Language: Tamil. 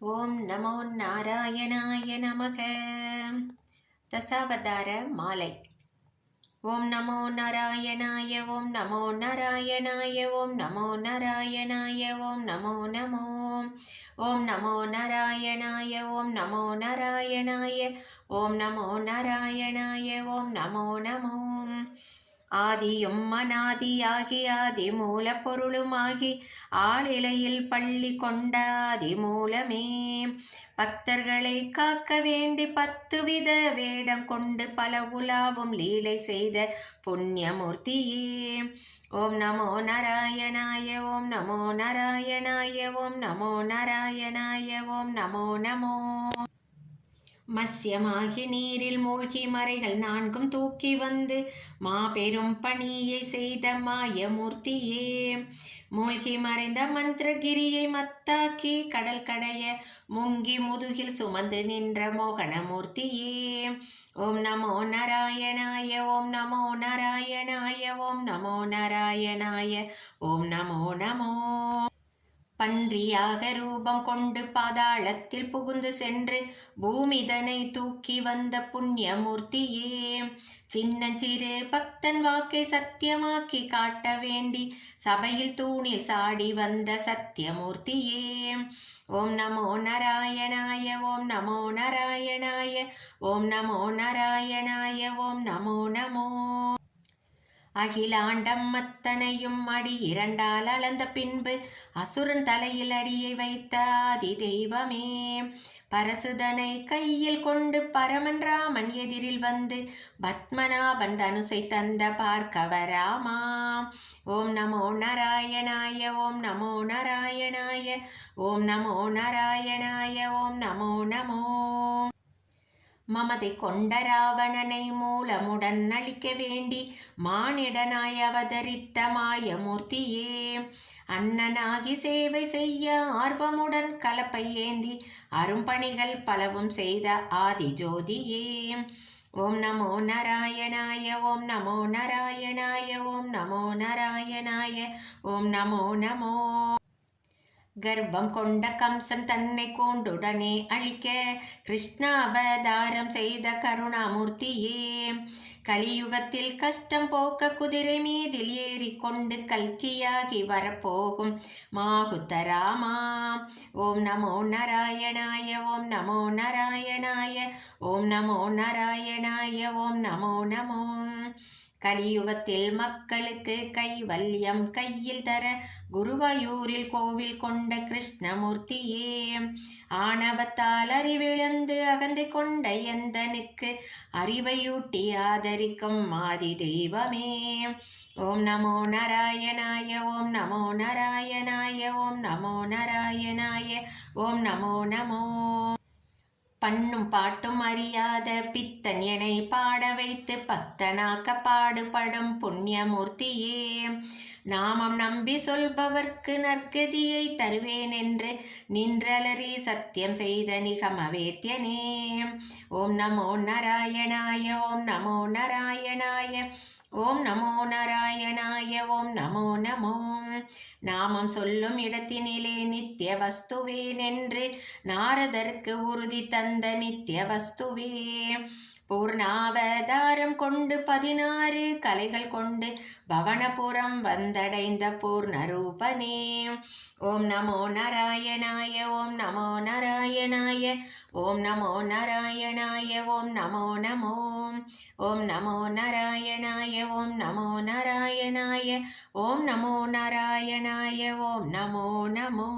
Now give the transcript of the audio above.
ஓம் நமோ நாராயணாய நமக. தசாவதார மாலை. ஓம் நமோ நாராயணாய ஓம் நமோ நாராயணாய ஓம் நமோ நாராயணாய ஓம் நமோ நமோ. ஓம் நமோ நாராயணாய ஓம் நமோ நாராயணாய ஓம் நமோ நாராயணாய ஓம் நமோ நமோ. ஆதியும் மனாதியாகி ஆதி மூலப்பொருளுமாகி ஆளிலையில் பள்ளி கொண்ட ஆதி மூலமே பக்தர்களை காக்க வேண்டி பத்து வித வேடம் கொண்டு பல உலாவும் லீலை செய்த புண்ணியமூர்த்தியே. ஓம் நமோ நாராயணாய ஓம் நமோ நாராயணாய ஓம் நமோ நாராயணாய ஓம் நமோ நமோ. மத்யமாகி நீரில் மூழ்கி மறைகள் நான்கும் தூக்கி வந்து மாபெரும் பணியை செய்த மாயமூர்த்தியே. மூழ்கி மறைந்த மந்திரகிரியை மத்தாக்கி கடல் கடைய முங்கி முதுகில் சுமந்து நின்ற மோகனமூர்த்தியே. ஓம் நமோ நாராயணாய ஓம் நமோ நாராயணாய ஓம் நமோ நாராயணாய ஓம் நமோ நமோ. பன்றியாக ரூபம் கொண்டு பாதாளத்தில் புகுந்து சென்று பூமிதனை தூக்கி வந்த புண்ணியமூர்த்தியே. சின்னஞ்சிறு பக்தன் வாக்கை சத்தியமாக்கி காட்ட வேண்டி சபையில் தூணில் சாடி வந்த சத்தியமூர்த்தியே. ஓம் நமோ நாராயணாய ஓம் நமோ நாராயணாய ஓம் நமோ நாராயணாய ஓம் நமோ நமோ. அகிலாண்டம் அத்தனையும் அடி இரண்டால் அளந்த பின்பு அசுரன் தலையில் அடியை வைத்த ஆதி தெய்வமே பரசுதனை கையில் கொண்டு பரமன் ராமன் எதிரில் வந்து பத்மநாபன் தனுசை தந்த பார்க்கவராமா. ஓம் நமோ நாராயணாய ஓம் நமோ நாராயணாய ஓம் நமோ நாராயணாய ஓம் நமோ நமோ. மமதை கொண்ட ராவணனை மூலமுடன் அழிக்க வேண்டி மானிடனாய் அவதரித்த மாயமூர்த்தியே. அண்ணனாகி சேவை செய்ய ஆர்வமுடன் கலப்பை ஏந்தி அரும்பணிகள் பலவும் செய்த ஆதி ஜோதியே ஓம் நமோ நாராயணாய ஓம் நமோ நாராயணாய ஓம் நமோ நாராயணாய ஓம் நமோ நமோ. கர்ப்பம் கொண்ட கம்சன் தன்னை கோண்டுடனே அழிக்க கிருஷ்ணாவதாரம் செய்த கருணாமூர்த்தியே. கலியுகத்தில் கஷ்டம் போக்க குதிரை மீதில் ஏறி கொண்டு கல்கியாகி வரப்போகும் மாகுத்தராமா. ஓம் நமோ நாராயணாய ஓம் நமோ நாராயணாய ஓம் நமோ நாராயணாய ஓம் நமோ நமோ. கலியுகத்தில் மக்களுக்கு கைவல்யம் கையில் தர குருவாயூரில் கோவில் கொண்ட கிருஷ்ணமூர்த்தியே. ஆணவத்தால் அறிவிழந்து அகந்து கொண்ட எந்தனுக்கு அறிவையூட்டி ஆதரிக்கும் மாதி தெய்வமே. ஓம் நமோ நாராயணாய ஓம் நமோ நாராயணாய ஓம் நமோ நாராயணாய ஓம் நமோ நமோ. பண்ணும் பாட்டும் அறியாத பித்தன் எனை பாட வைத்து பக்தனாக்க பாடுபடும் புண்ணியமூர்த்தியே. நாமம் நம்பி சொல்பவர்க்கு நற்கதியை தருவேன் என்று நின்றலறி சத்தியம் செய்த நிகமவேத்தியனே ஓம் நமோ நாராயணாய ஓம் நமோ நாராயணாய ஓம் நமோ நாராயணாய ஓம் நமோ நமோ. நாமம் சொல்லும் இடத்தினிலே நித்திய வஸ்துவேன் என்று நாரதற்கு உறுதி தந்த நித்திய வஸ்துவே. பூர்ணாவதாரம் கொண்டு பதினாறு கலைகள் கொண்டு பவனபுரம் வந்தடைந்த பூர்ணரூபனே. ஓம் நமோ நாராயணாய ஓம் நமோ நாராயணாய ஓம் நமோ நாராயணாய ஓம் நமோ நமோ. ஓம் நமோ நாராயணாய ஓம் நமோ நாராயணாய ஓம் நமோ நாராயணாய ஓம் நமோ நமோ.